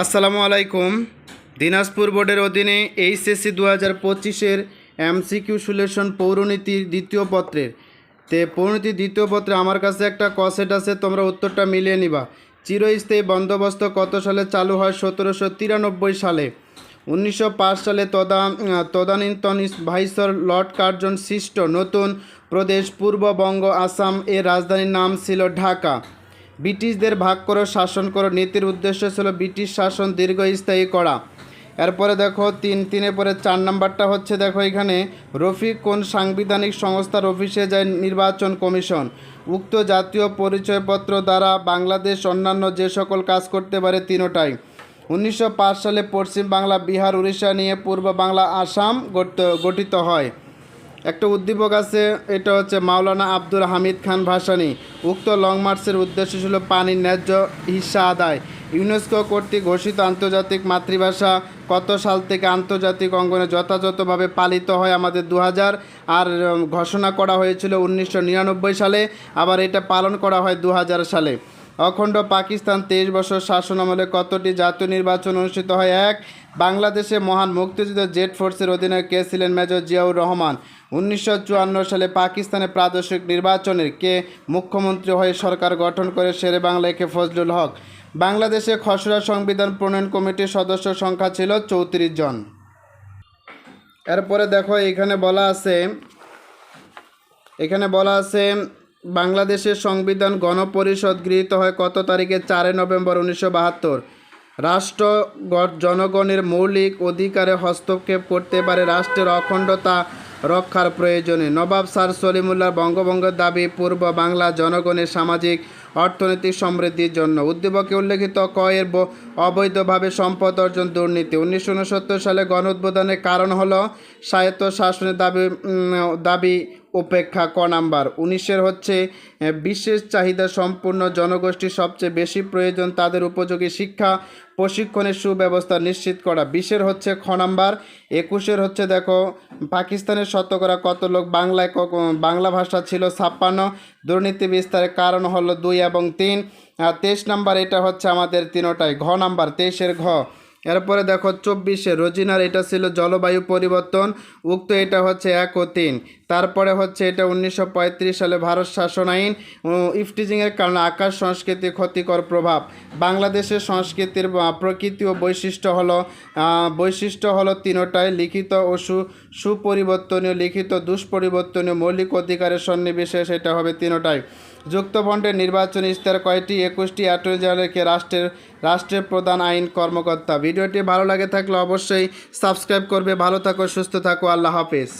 আসসালামু আলাইকুম। দিনাজপুর বোর্ডের অধীনে এইচএসসি দু হাজার পঁচিশের এমসিকিউ সুলেশন পৌরনীতির দ্বিতীয় পত্রের। তে পৌরনীতির দ্বিতীয় পত্রে আমার কাছে একটা কসেট আছে, তোমরা উত্তরটা মিলিয়ে নিবা। চিরস্থায়ী বন্দোবস্ত কত সালে চালু হয়? সতেরোশো তিরানব্বই সালে। উনিশশো পাঁচ সালে তদা তদানীন্তন ভাইসর লর্ড কার্জন সৃষ্ট নতুন প্রদেশ পূর্ববঙ্গ আসাম এর রাজধানীর নাম ছিল ঢাকা। ব্রিটিশদের ভাগ করে শাসন করো নীতির উদ্দেশ্য ছিল ব্রিটিশ শাসন দীর্ঘস্থায়ী করা। এরপরে দেখো, তিন তিনের পরে চার নাম্বারটা হচ্ছে, দেখো এখানে, রফিক কোন সাংবিধানিক সংস্থার অফিসে যায় নির্বাচন কমিশন? উক্ত জাতীয় পরিচয়পত্র দ্বারা বাংলাদেশ অন্যান্য যে সকল কাজ করতে পারে তিনোটাই। উনিশশো পাঁচ সালে পশ্চিম বাংলা বিহার, উড়িষ্যা নিয়ে পূর্ব বাংলা, আসাম গঠিত হয়। একটা উদ্দীপক আছে, এটা হচ্ছে মাওলানা আব্দুল হামিদ খান ভাসানী। উক্ত লং মার্চের উদ্দেশ্য ছিল পানির ন্যায্য হিস্সা আদায়। ইউনেস্কো কর্তৃক ঘোষিত আন্তর্জাতিক মাতৃভাষা কত সাল থেকে আন্তর্জাতিক অঙ্গনে যথাযথভাবে পালিত হয় আমাদের দু হাজার আর ঘোষণা করা হয়েছিল উনিশশো নিরানব্বই সালে, আবার এটা পালন করা হয় দু হাজার সালে। অখণ্ড পাকিস্তান তেইশ বছর শাসন আমলে কতটি জাতীয় নির্বাচন অনুষ্ঠিত হয়? এক, বাংলাদেশে মহান মুক্তিযুদ্ধ জেট ফোর্সের অধীনে কে ছিলেন মেজর জিয়াউর রহমান? উনিশশো চুয়ান্ন সালে পাকিস্তানে প্রাদেশিক নির্বাচনের কে মুখ্যমন্ত্রী হয়ে সরকার গঠন করে শেরে বাংলায় কে ফজলুল হক? বাংলাদেশে খসড়া সংবিধান প্রণয়ন কমিটির সদস্য সংখ্যা ছিল চৌত্রিশ জন। এরপরে দেখো, এখানে বলা আছে, এখানে বলা আছে বাংলাদেশের সংবিধান গণপরিষদ গৃহীত হয় কত তারিখে? চারই নভেম্বর উনিশশো বাহাত্তর। রাষ্ট্র জনগণের মৌলিক অধিকারে হস্তক্ষেপ করতে পারে রাষ্ট্রের অখণ্ডতা রক্ষার প্রয়োজনে। নবাব স্যার সলিমুল্লাহ বঙ্গভঙ্গের দাবি, পূর্ব বাংলা জনগণের সামাজিক, অর্থনৈতিক সমৃদ্ধির জন্য। উদ্দীপকে উল্লেখিত কয়ের অবৈধভাবে সম্পদ অর্জন দুর্নীতি। উনিশশো উনসত্তর সালে গণ উদ্বোধনের কারণ হল স্বায়ত্ত শাসনের দাবি দাবি উপেক্ষা ক নাম্বার। উনিশের হচ্ছে বিশেষ চাহিদা সম্পূর্ণ জনগোষ্ঠী সবচেয়ে বেশি প্রয়োজন তাদের উপযোগী শিক্ষা, প্রশিক্ষণের সুব্যবস্থা নিশ্চিত করা। বিশের হচ্ছে খ নাম্বার। একুশের হচ্ছে দেখো, পাকিস্তানের শতকরা কত লোক বাংলায় বাংলা ভাষা ছিল ছাপ্পান্ন। দুর্নীতি বিস্তারের কারণ হলো দুই এবং তিন। আর তেইশ নাম্বার এটা হচ্ছে আমাদের তিনোটাই। ঘ নাম্বার, তেইশের ঘ। এরপরে দেখো চব্বিশে রোজিনার এটা ছিল জলবায়ু পরিবর্তন, উক্ত এটা হচ্ছে এক ও তিন। তারপরে হচ্ছে এটা উনিশশো পঁয়ত্রিশ সালে ভারত শাসন আইন ইফটিজিংয়ের কারণে আকাশ সংস্কৃতির ক্ষতিকর প্রভাব। বাংলাদেশের সংস্কৃতির প্রকৃতি ও বৈশিষ্ট্য হলো বৈশিষ্ট্য হলো তিনোটাই, লিখিত ও সু, সুপরিবর্তনীয়, লিখিত দুষ্পরিবর্তনীয় মৌলিক অধিকারের সন্নিবেশে সেটা হবে তিনোটাই। যুক্তফ্রন্টের নির্বাচন ইস্তার কয়টি? একুশটি। অ্যাটর্নি জেনারেলকে রাষ্ট্রের রাষ্ট্রের প্রধান আইন কর্মকর্তা। ভিডিওটি ভালো লাগে থাকলে অবশ্যই সাবস্ক্রাইব করবে। ভালো থাকো, সুস্থ থাকো। আল্লাহ হাফেজ।